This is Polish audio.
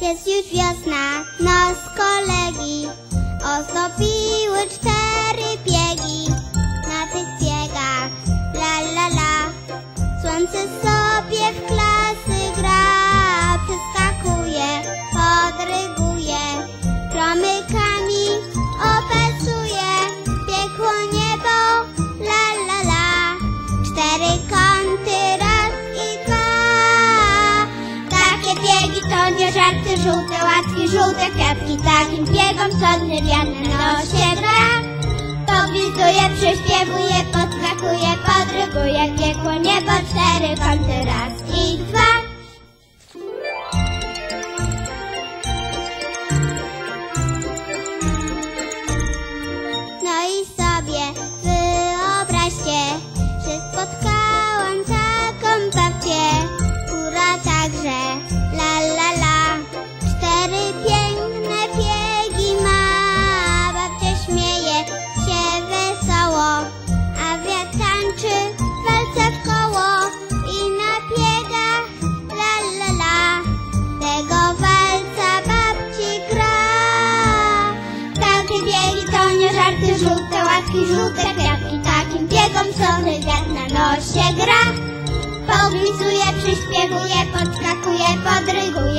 Jest już wiosna, nos kolegi Ozdobiły cztery biegi. Na tych biegach, la la la Słońce sobie w klasy gra żarty Żółte łatki, żółte kwiatki. Takim biegom sodny wiatr na nosie gra Poblizuje, prześpiewuje, łatki, żółte kwiatki Takim biegom sony wiatr na nosie gra. Poblizuje, przyśpiewuje, podskakuje, podryguje